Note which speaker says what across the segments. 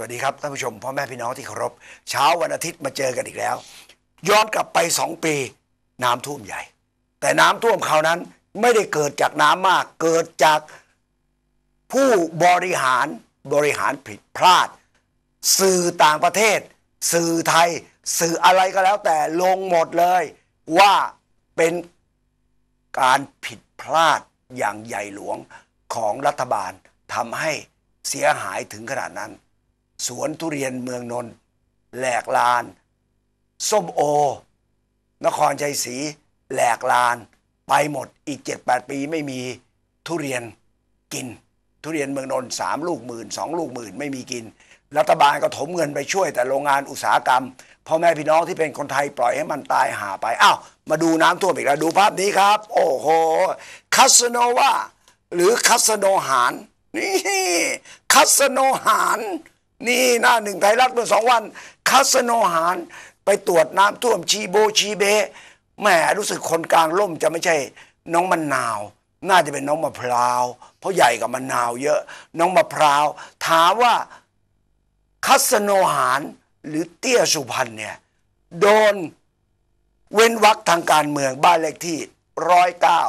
Speaker 1: วัสดีครับท่านผู้ชมพ่อแม่พี่น้องที่เคารพเช้าวันอาทิตย์มาเจอกันอีกแล้ว ย้อนกลับไปสองปี น้ำท่วมใหญ่ แต่น้ำท่วมคราวนั้นไม่ได้เกิดจากน้ำมาก เกิดจากผู้บริหารบริหารผิดพลาด สื่อต่างประเทศ สื่อไทย สื่ออะไรก็แล้วแต่ลงหมดเลยว่าเป็นการผิดพลาดอย่างใหญ่หลวงของรัฐบาลทำให้เสียหายถึงขนาดนั้น สวนทุเรียนเมืองนนท์แหลกลาน ส้มโอ นครชัยศรีแหลกลาน ไปหมดอีก 7-8 ปีไม่มีทุเรียนกิน ทุเรียนเมืองนนท์สามลูกหมื่นสองลูกหมื่นไม่มีกิน รัฐบาลก็ถมเงินไปช่วยแต่โรงงานอุตสาหกรรมพ่อแม่พี่น้องที่เป็นคนไทยปล่อยให้มันตายหาไปอ้าวมาดูน้ำท่วมอีกแล้วดูภาพนี้ครับ โอ้โหคาสโนวาหรือคาสโนหารนี่คาสโนหาร นี่หน้าหนึ่งไทยรัฐเมื่อสองวันคาสโนหารไปตรวจน้ำท่วมชีโบชีเบแหมรู้สึกคนกลางล่มจะไม่ใช่น้องมะนนาว น่าจะเป็นน้องมะพร้าว เพราะใหญ่กับมะนาวเยอะ น้องมะพร้าว ถามว่าคัสโนหารหรือเตี้ยสุพรรณเนี่ยโดนเว้นวักทางการเมืองบ้านเลขที่ร้อยเก้า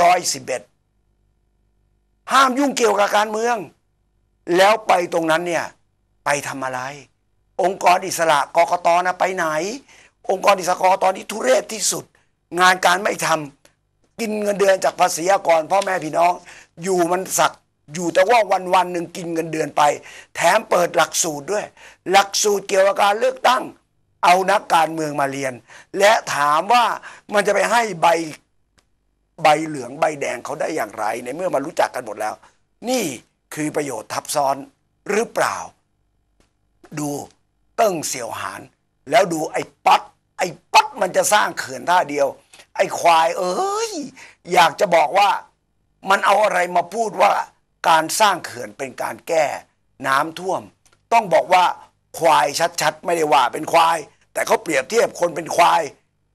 Speaker 1: ร้อยสิบเอ็ดห้ามยุ่งเกี่ยวกับการเมือง แล้วไปตรงนั้นเนี่ย ไปทำอะไร องค์กรอิสระกกตนะไปไหน องค์กรอิสระกกตนี้ทุเรศที่สุด งานการไม่ทำกินเงินเดือนจากภาษีอากรพ่อแม่พี่น้อง อยู่มันสักอยู่แต่ว่าวันวันหนึ่งกินเงินเดือนไป แถมเปิดหลักสูตรด้วย หลักสูตรเกี่ยวกับการเลือกตั้ง เอานักการเมืองมาเรียน และถามว่ามันจะไปให้ใบใบเหลืองใบแดงเขาได้อย่างไร ในเมื่อมารู้จักกันหมดแล้ว นี่คือประโยชน์ทับซ้อนหรือเปล่า ดูเติ้งเสี่ยวหาน แล้วดูไอ้ป๊อตไอ้ป๊อตมันจะสร้างเขื่อนท่าเดียว ไอ้ควายเอ้ยอยากจะบอกว่ามันเอาอะไรมาพูดว่าการสร้างเขื่อนเป็นการแก้น้ำท่วม ต้องบอกว่าควายชัดๆ ไม่ได้ว่าเป็นควาย แต่เขาเปรียบเทียบคนเป็นควาย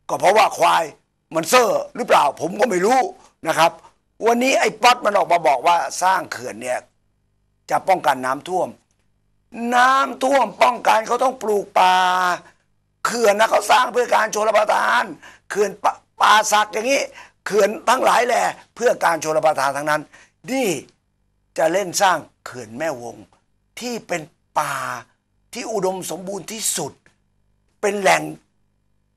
Speaker 1: ก็เพราะว่าควายมันเซ่อหรือเปล่าผมก็ไม่รู้นะครับ วันนี้ไอ้ป๊อตมันออกมาบอกว่าสร้างเขื่อนเนี่ยจะป้องกันน้ำท่วม น้ำท่วมป้องกันเขาต้องปลูกป่าเขื่อนนะเขาสร้างเพื่อการชลประทานเขื่อนปป่าสักอย่างนี้เขื่อนทั้งหลายแหละเพื่อการชลประทานทั้งนั้น นี่จะเล่นสร้างเขื่อนแม่วง ที่เป็นป่าที่อุดมสมบูรณ์ที่สุด เป็นแหล่ง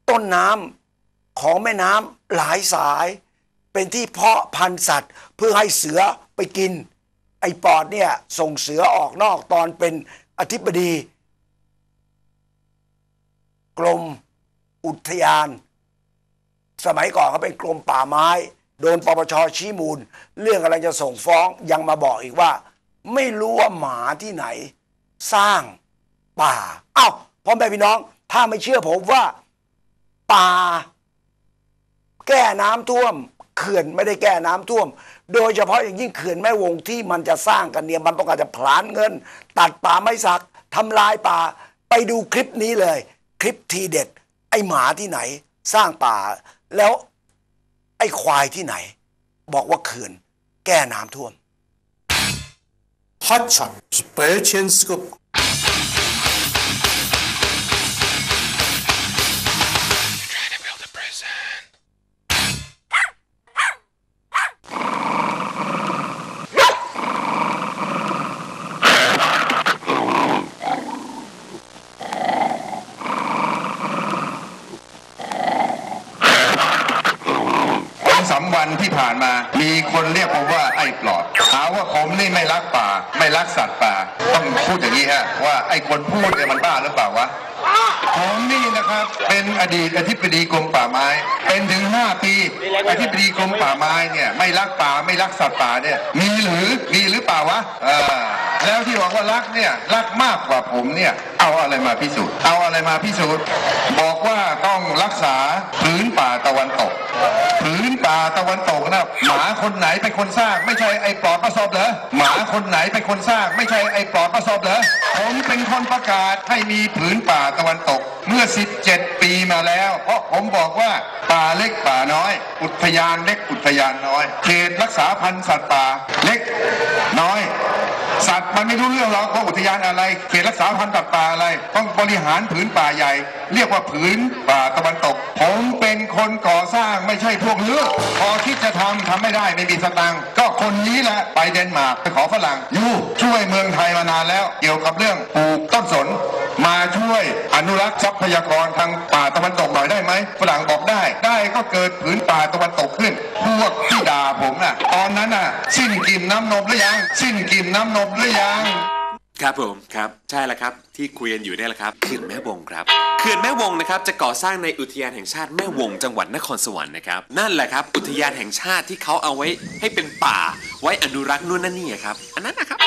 Speaker 1: ต้นน้ำของแม่น้ำหลายสาย เป็นที่เพาะพันธุ์สัตว์ เพื่อให้เสือไปกิน ไอ้ปอดเนี่ยส่งเสือออกนอกตอนเป็น อธิบดี กรมอุทยาน สมัยก่อนเขาเป็นกรมป่าไม้ โดนปปชชี้มูล เรื่องอะไรจะส่งฟ้องยังมาบอกอีกว่า ไม่รู้ว่าหมาที่ไหน สร้างป่าอ้าวพ่อแม่พี่น้อง ถ้าไม่เชื่อผมว่า ป่า แก้น้ำท่วม เขื่อนไม่ได้แก้น้ำท่วม โดยเฉพาะอย่างยิ่งเขื่อนแม่วงที่มันจะสร้างกันเนี่ยมันต้องการจะผลานเงิน ตัดป่าไม้สักทำลายป่า ไปดูคลิปนี้เลย คลิปทีเด็ด ไอหมาที่ไหน สร้างป่า แล้วไอควายที่ไหน บอกว่าเขื่อนแก้น้ำท่วม
Speaker 2: Hot Shot
Speaker 3: Special อ ว่าผมนี่ไม่รักป่า ไม่รักสัตว์ป่า ต้องพูดอย่างนี้ฮะว่าไอ้คนพูดเนี่ยมันบ้าหรือเปล่าวะผมนี่นะครับเป็นอดีตอธิบดีกรมป่าไม้ เป็นถึงห้าปีอธิบดีกรมป่าไม้เนี่ยไม่รักป่าไม่รักสัตว์ป่าเนี่ยมีหรือมีหรือเปล่าวะอ่า แล้วที่บอกว่ารักเนี่ยรักมากกว่าผมเนี่ยเอาอะไรมาพิสูจน์ เอาอะไรมาพิสูจน์ บอกว่าต้องรักษาพื้นป่าตะวันตกพื้นป่าตะวันตกนะหมาคนไหนเป็นคนสร้าง ไม่ใช่ไอ้ปลอดประสบเหรอหมาคนไหนเป็นคนสร้าง ไม่ใช่ไอ้ปลอดประสบเหรอผมเป็นคนประกาศให้มีผืนป่าตะวันตก เมื่อ 17 ปีมาแล้ว เพราะผมบอกว่าป่าเล็กป่าน้อย อุทยานเล็กอุทยานน้อยเขตรักษาพันธุ์สัตว์ป่าเล็กน้อย สัตว์มันไม่รู้เรื่องหรอกว่าอุทยานอะไร เขตรักษาพันธุ์สัตว์ป่าอะไร ต้องบริหารผืนป่าใหญ่ เรียกว่าผืนป่าตะวันตก ผมเป็นคนก่อสร้างไม่ใช่พวกเลือกพอคิดจะทำทำไม่ได้ไม่มีสตังค์ก็คนนี้แหละไปเดนมาร์กไปขอฝรั่งยูช่วยเมืองไทยมานานแล้ว เกี่ยวกับเรื่องปลูกต้นสน มาช่วยอนุรักษ์ทรัพยากรทางป่าตะวันตกหน่อยได้ไหมฝรั่งบอกได้ ได้ก็เกิดผืนป่าตะวันตกขึ้นพวกที่ด่าผมน่ะ ตอนนั้นน่ะ สิ้นกินน้ำนมหรือยังสิ้นกินน้ำนมหรือยัง
Speaker 4: ครับผมครับใช่แล้วครับที่คุยกันอยู่เนี่ยแหละครับเขื่อนแม่วงครับเขื่อนแม่วงนะครับจะก่อสร้างในอุทยานแห่งชาติแม่วงจังหวัดนครสวรรค์นะครับนั่นแหละครับอุทยานแห่งชาติที่เขาเอาไว้ให้เป็นป่า ไว้อนุรักษ์นู่นนั่นนี่ครับ อันนั้นนะครับ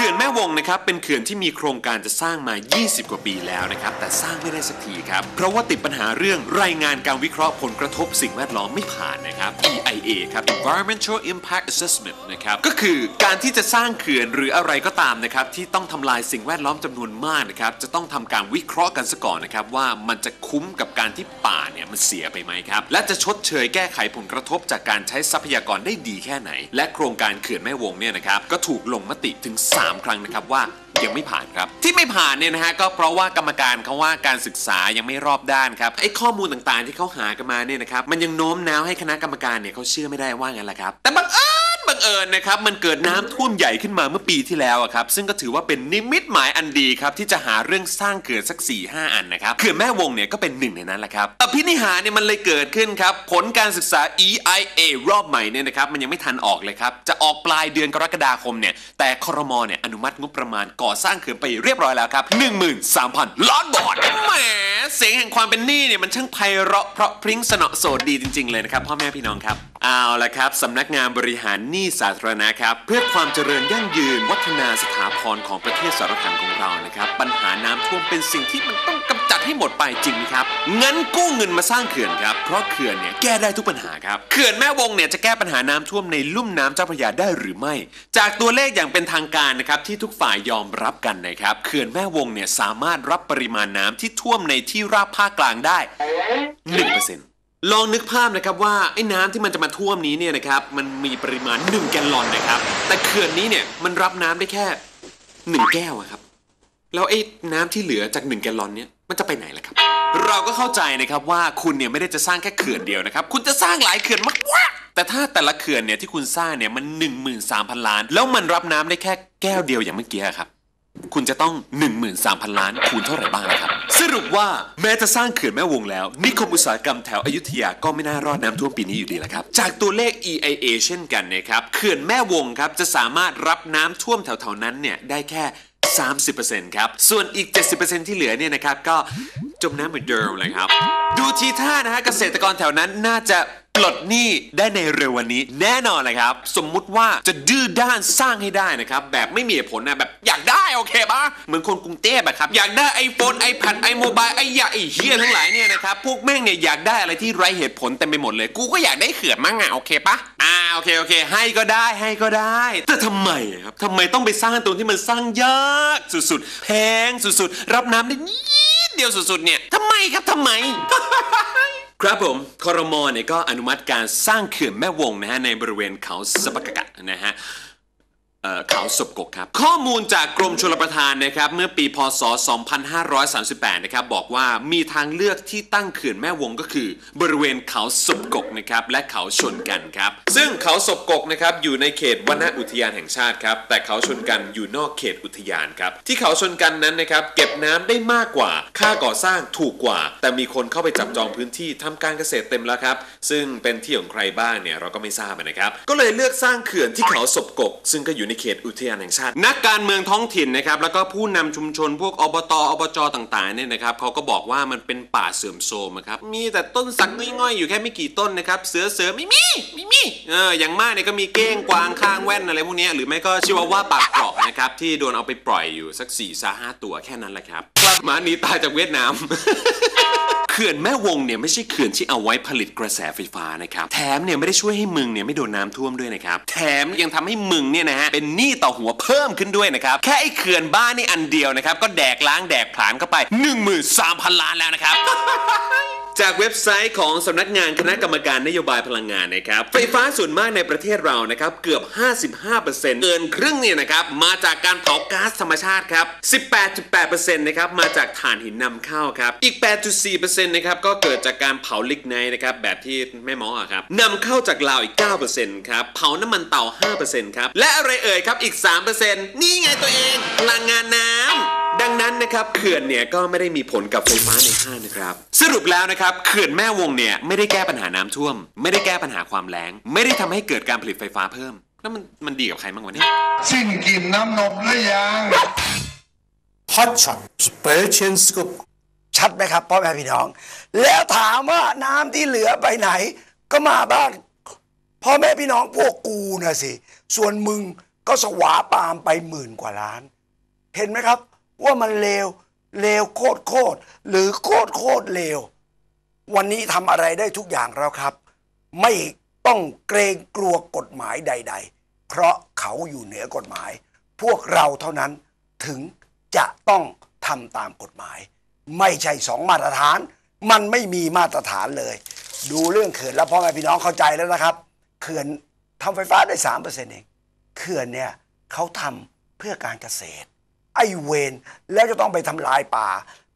Speaker 4: ขื่อนแม่วงนะครับเป็นเขื่อนที่มีโครงการจะสร้างมา 20 กว่าปีแล้วนะครับแต่สร้างไม่ได้สักทีครับ เพราะว่าติดปัญหาเรื่องรายงานการวิเคราะห์ผลกระทบสิ่งแวดล้อมไม่ผ่านนะครับ EIA ครับ Environmental Impact Assessment นะครับก็คือการที่จะสร้างเขื่อนหรืออะไรก็ตามนะครับที่ต้องทำลายสิ่งแวดล้อมจำนวนมากนะครับจะต้องทำการวิเคราะห์กันซะก่อนนะครับว่ามันจะคุ้มกับการที่ป่าเนี่ยมันเสียไปไหมครับและจะชดเชยแก้ไขผลกระทบจากการใช้ทรัพยากรได้ดีแค่ไหน และโครงการเขื่อนแม่วงเนี่ยนะครับก็ถูกลงมติถึง3ครั้งนะครับว่ายังไม่ผ่านครับ ที่ไม่ผ่านเนี่ยนะฮะก็เพราะว่ากรรมการเขาว่าการศึกษายังไม่รอบด้านครับไอ้ข้อมูลต่างๆที่เขาหากันมาเนี่ยนะครับมันยังโน้มน้าวให้คณะกรรมการเนี่ยเขาเชื่อไม่ได้ว่างั้นแหละครับ แต่บังเอิญ บังเอิญนะครับมันเกิดน้ำท่วมใหญ่ขึ้นมาเมื่อปีที่แล้วอะครับซึ่งก็ถือว่าเป็นนิมิตหมายอันดีครับที่จะหาเรื่องสร้างเขื่อนสัก4ี่ห้าอันนะครับเขื่อนแม่วงเนี่ยก็เป็นหนึ่งในนั้นแหละครับอภินิหารเนี่ยมันเลยเกิดขึ้นครับผลการศึกษา EIA รอบใหม่เนี่ยนะครับมันยังไม่ทันออกเลยครับจะออกปลายเดือนกรกฎาคมเนี่ยแต่ครมเนี่ยอนุมัติงบประมาณก่อสร้างเขื่อนไปเรียบร้อยแล้วครับ13,000 ล้านบาทแหมเสียงแห่งความเป็นหนี้เนี่ยมันช่างไพเราะเพราะพริ้งสนอโสดดีจริง ๆเลยนะครับพ่อแม่พี่น้องครับเอาละครับสำนักงานบริหารหนี้สาธารณะครับ เพื่อความเจริญยั่งยืน วัฒนาสถาพรของประเทศสารคันของเรานะครับ ปัญหาน้ำท่วมเป็นสิ่งที่มันต้องกำจัดให้หมดไปจริงครับงั้นกู้เงินมาสร้างเขื่อนครับเพราะเขื่อนเนี่ยแก้ได้ทุกปัญหาครับเขื่อนแม่วงเนี่ยจะแก้ปัญหาน้ำท่วมในลุ่มน้ำเจ้าพระยาได้หรือไม่ จากตัวเลขอย่างเป็นทางการนะครับที่ทุกฝ่ายยอมรับกันนะครับเขื่อนแม่วงเนี่ยสามารถรับปริมาณน้ำที่ท่วมในที่ราบภาคกลางได้1% ลองนึกภาพนะครับว่าไอ้น้ำที่มันจะมาท่วมนี้เนี่ยนะครับมันมีปริมาณ 1 แกลลอนนะครับ แต่เขื่อนนี้เนี่ยมันรับน้ำได้แค่ 1 แก้วอะครับ แล้วไอ้น้ำที่เหลือจาก 1 แกลลอนเนี่ยมันจะไปไหนล่ะครับ เราก็เข้าใจนะครับว่าคุณเนี่ยไม่ได้จะสร้างแค่เขื่อนเดียวนะครับ คุณจะสร้างหลายเขื่อนมากแต่ถ้าแต่ละเขื่อนเนี่ยที่คุณสร้างเนี่ยมัน 13,000 ล้าน แล้วมันรับน้ำได้แค่แก้วเดียวอย่างเมื่อกี้อะครับ คุณจะต้อง 13,000 ล้านคูณเท่าไหร่บ้างนะครับ สรุปว่าแม้จะสร้างเขื่อนแม่วงแล้ว นิคมอุตสาหกรรมแถวอยุธยาก็ไม่น่ารอดน้ำท่วมปีนี้อยู่ดีแล้วครับ จากตัวเลข EIA เช่นกันนะครับเขื่อนแม่วงครับจะสามารถรับน้ำท่วมแถวๆนั้นเนี่ยได้แค่ 30%ครับ ส่วนอีก 70%ที่เหลือเนี่ยนะครับก็จมน้ำเหมือนเดิมเลยครับ ดูทีท่านะฮะเกษตรกรแถวนั้นน่าจะ ปลดหนี้ได้ในเร็ววันนี้ แน่นอนเลยครับ สมมุติว่าจะดื้อด้านสร้างให้ได้นะครับ แบบไม่มีเหตุผลนะแบบอยากได้โอเคปะเหมือนคนกรุงเทพอะครับ อยากได้ไอโฟนไอแพดไอโมบายไอยาไอเฮียทั้งหลายเนี่ยนะครับ พวกแม่งเนี่ยอยากได้อะไรที่ไร้เหตุผลเต็มไปหมดเลย กูก็อยากได้เขื่อนมั่งอะโอเคปะอ่าโอเคโอเค ให้ก็ได้ให้ก็ได้ แต่ทำไมครับทำไมต้องไปสร้างตรงที่มันสร้างยากสุดๆแพงสุดๆรับน้ำได้นิดเดียวสุดๆเนี่ยทำไมครับทำไม ครับผมคอรมอเนี่ยก็อนุมัติการสร้างเขื่อนแม่วงนะฮะในบริเวณเขาสปะกะนะฮะ ขาศพกกครับ ข้อมูลจากกรมชลประทานนะครับ เมื่อปีพศ 2538 นะครับ บอกว่ามีทางเลือกที่ตั้งเขื่อนแม่วงก็คือ บริเวณเขาศพกกนะครับ และเขาชนกันครับ ซึ่งเขาศพกกนะครับ อยู่ในเขตวนอุทยานแห่งชาติครับ แต่เขาชนกันอยู่นอกเขตอุทยานครับ ที่เขาชนกันนั้นนะครับ เก็บน้ำได้มากกว่า ค่าก่อสร้างถูกกว่า แต่มีคนเข้าไปจับจองพื้นที่ทำการเกษตรเต็มแล้วครับ ซึ่งเป็นที่ของใครบ้างเนี่ยเราก็ไม่ทราบนะครับ ก็เลยเลือกสร้างเขื่อนที่เขาศพกก ซึ่งก็อยู่ในเขตอุทยานแห่งชาติ นักการเมืองท้องถิ่นนะครับแล้วก็ผู้นำชุมชนพวกอบตอบจต่างๆเนี่ยนะครับเขาก็บอกว่ามันเป็นป่าเสื่อมโทรมครับมีแต่ต้นสักง่อยๆอยู่แค่ไม่กี่ต้นนะครับเสือเสือไม่มีไม่มีเอออย่างมากเนี่ยก็มีเก้งกวางข้างแว่นอะไรพวกนี้หรือไม่ก็ชิวาว่าปากเกราะนะครับที่โดนเอาไปปล่อยอยู่สัก4ี่สาห้าตัวแค่นั้นแหละครับหมาหนีตายจากเวียดนาม ขื่อนแม่วงเนี่ยไม่ใช่เขื่อนที่เอาไว้ผลิตกระแสไฟฟ้านะครับแถมเนี่ยไม่ได้ช่วยให้มึงเนี่ยไม่โดนน้ำท่วมด้วยนะครับแถมยังทำให้มึงเนี่ยนะฮะเป็นหนี้ต่อหัวเพิ่มขึ้นด้วยนะครับแค่ไอ้เขื่อนบ้านนี่อันเดียวนะครับก็แดกล้างแดกผลาญเข้าไป 13,000 ล้านแล้วนะครับ จากเว็บไซต์ของสำนักงานคณะกรรมการนโยบายพลังงานนะครับ ไฟฟ้าส่วนมากในประเทศเรานะครับ เกือบ 55%เกินครึ่งเนี่ยนะครับ มาจากการเผาก๊าซธรรมชาติครับ 18.8%นะครับ มาจากถ่านหินนำเข้าครับ อีก 8.4%นะครับ ก็เกิดจากการเผาลิกไนท์นะครับ แบบที่แม่หมออะครับนำเข้าจากลาวอีก 9%ครับ เผาน้ำมันเต่า 5%ครับ และอะไรเอ่ยครับ อีก 3%นี่ไงตัวเอง พลังงานน้ำ ดังนั้นนะครับเขื่อนเนี่ยก็ไม่ได้มีผลกับไฟฟ้าในห้างนะครับ สรุปแล้วนะครับเขื่อนแม่วงเนี่ยไม่ได้แก้ปัญหาน้ำท่วม ไม่ได้แก้ปัญหาความแล้ง ไม่ได้ทำให้เกิดการผลิตไฟฟ้าเพิ่ม แล้วมันมันดีกับใครบ้างวะเนี่ย
Speaker 3: สิ้นกินน้ำนมหรือยัง
Speaker 2: ฮอตช็อตสเปเชี
Speaker 1: ยลสกุปชัดไหมครับพ่อแม่พี่น้อง แล้วถามว่าน้ำที่เหลือไปไหน ก็มาบ้างพ่อแม่พี่น้องพวกกูนะสิ ส่วนมึงก็สวาปามไปหมื่นกว่าล้าน เห็นไหมครับ ว่ามันเลวเลวโคตรโคตรหรือโคตรโคตรเลววันนี้ทำอะไรได้ทุกอย่างแล้วครับ ไม่ต้องเกรงกลัวกฎหมายใด ๆ เพราะเขาอยู่เหนือกฎหมาย พวกเราเท่านั้นถึงจะต้องทำตามกฎหมาย ไม่ใช่สองมาตรฐาน มันไม่มีมาตรฐานเลย ดูเรื่องเขื่อนแล้วพ่อแม่พี่น้องเข้าใจแล้วนะครับเขื่อนทำไฟฟ้าได้สามเปอร์เซ็นต์เองเขื่อนเนี่ยเขาทำเพื่อการเกษตร ไอเวนแล้วจะต้องไปทำลายป่า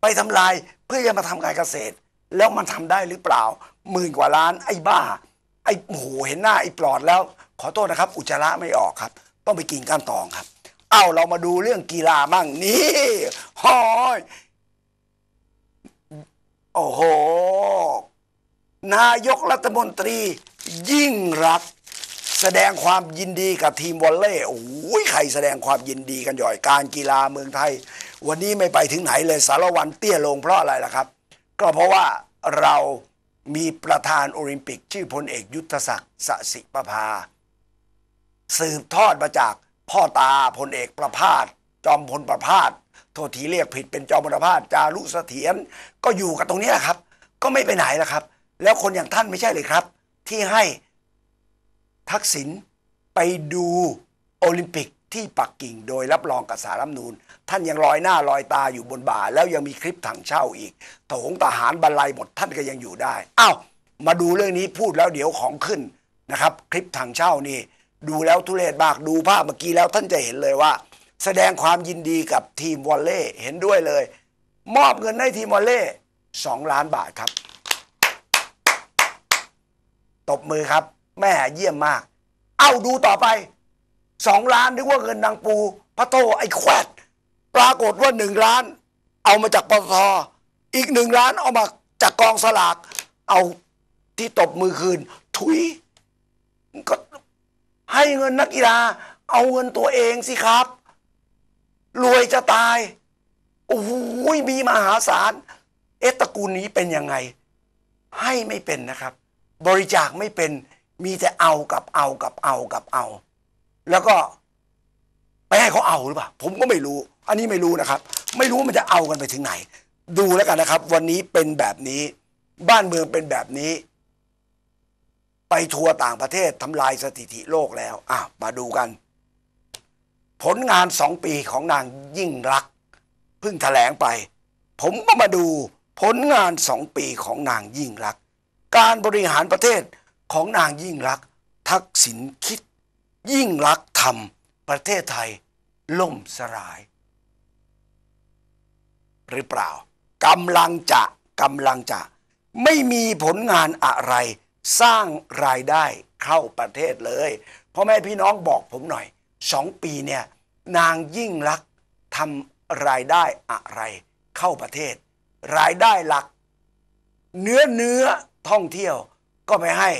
Speaker 1: ไปทำลายเพื่อจะมาทำการเกษตร แล้วมันทำได้หรือเปล่าหมื่นกว่าล้านไอ้บ้า ไอ้โหเห็นหน้าไอ้ปลอดแล้ว ขอโทษนะครับ อุจจาระไม่ออกครับ ต้องไปกินก้านตองครับ เอ้าเรามาดูเรื่องกีฬามั่งนี่ฮอยโอ้โหนายกรัฐมนตรียิ่งรัก แสดงความยินดีกับทีมวอลเล่โอ้ยใครแสดงความยินดีกันย่อยการกีฬาเมืองไทย วันนี้ไม่ไปถึงไหนเลยสารวันเตี้ยลงเพราะอะไรล่ะครับ ก็เพราะว่าเรามีประธานโอลิมปิก ชื่อพลเอกยุทธศักดิ์สสิประภา สืบทอดมาจากพ่อตาพลเอกประพาสจอมพลประพาสโทษทีเรียกผิดเป็นจอมพลประพาสจารุเสถียรก็อยู่กับตรงนี้แหละครับ ก็ไม่ไปไหนแล้วครับ แล้วคนอย่างท่านไม่ใช่เลยครับ ที่ให้ ทักษิณไปดูโอลิมปิกที่ปักกิ่งโดยรับรองกับสารรัฐนูญท่านยังลอยหน้าลอยตาอยู่บนบ่า แล้วยังมีคลิปถังเช่าอีกโถงทหารบรรลัยหมดท่านก็ยังอยู่ได้อ้าวมาดูเรื่องนี้พูดแล้วเดี๋ยวของขึ้นนะครับ คลิปถังเช่านี่ ดูแล้วทุเรศมากดูภาพเมื่อกี้แล้วท่านจะเห็นเลยว่า แสดงความยินดีกับทีมวอลเล่เห็นด้วยเลย มอบเงินให้ทีมวอลเล่สองล้านบาทครับ ตบมือครับ แม่เยี่ยมมาก เอ้าดูต่อไปสองล้านนึกว่าเงินนางปูพระโตไอ้แควดปรากฏว่าหนึ่งล้าน เอามาจากปตทอีกหนึ่งล้านเอามาจากกองสลาก เอาที่ตบมือคืน ถุยก็ให้เงินนักกีฬา เอาเงินตัวเองสิครับ รวยจะตาย โอ้โหมีมหาศาล เอตระกูลนี้เป็นยังไง ให้ไม่เป็นนะครับ บริจาคไม่เป็น มีแต่เอากับเอากับเอากับเอา แล้วก็ไปให้เขาเอาหรือเปล่าผมก็ไม่รู้ อันนี้ไม่รู้นะครับ ไม่รู้มันจะเอากันไปถึงไหน ดูแล้วกันนะครับ วันนี้เป็นแบบนี้ บ้านเมืองเป็นแบบนี้ ไปทัวร์ต่างประเทศทำลายสถิติโลกแล้วอะมาดูกัน ผลงานสองปีของนางยิ่งรักเพิ่งแถลงไป ผมก็มาดูผลงานสองปีของนางยิ่งรัก การบริหารประเทศ ของนางยิ่งรักทักษิณคิด ยิ่งรักทำประเทศไทยล่มสลาย หรือเปล่ากำลังจะกำลังจะ ไม่มีผลงานอะไร สร้างรายได้เข้าประเทศเลยพ่อแม่พี่น้องบอกผมหน่อยสองปีเนี่ยนางยิ่งรักทำรายได้อะไรเข้าประเทศ รายได้หลัก เนื้อเนื้อท่องเที่ยวก็ไปให้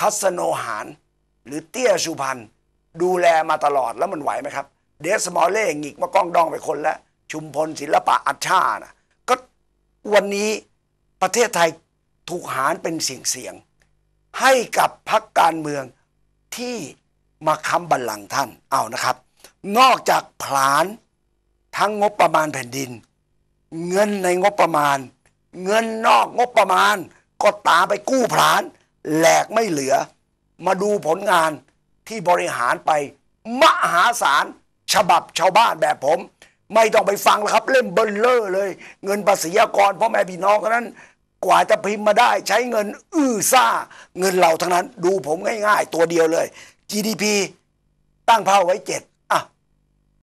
Speaker 1: คัสโนหารหรือเตี้ยสุพรรณดูแลมาตลอดแล้วมันไหวไหมครับ เดสมอลเล่หงิกมากล้องดองไปคนละชุมพลศิลปะอัชชานะก็วันนี้ประเทศไทยถูกหารเป็นเสียงเสียง ให้กับพักการเมืองที่มาค้ำบัลลังก์ท่านเอานะครับ นอกจากผลานทั้งงบประมาณแผ่นดิน เงินในงบประมาณ เงินนอกงบประมาณ ก็ตามไปกู้ผลาน แหลกไม่เหลือ มาดูผลงานที่บริหารไป มหาศาลฉบับชาวบ้านแบบผม ไม่ต้องไปฟังแล้วครับ เล่มเบลเลอร์เลย เงินภาษีอากรพ่อแม่พี่น้องนั้น กว่าจะพิมพ์มาได้ใช้เงิน อื้อซ่า เงินเราทั้งนั้น ดูผมง่ายๆ ตัวเดียวเลย GDP ตั้งเป้าไว้เจ็ด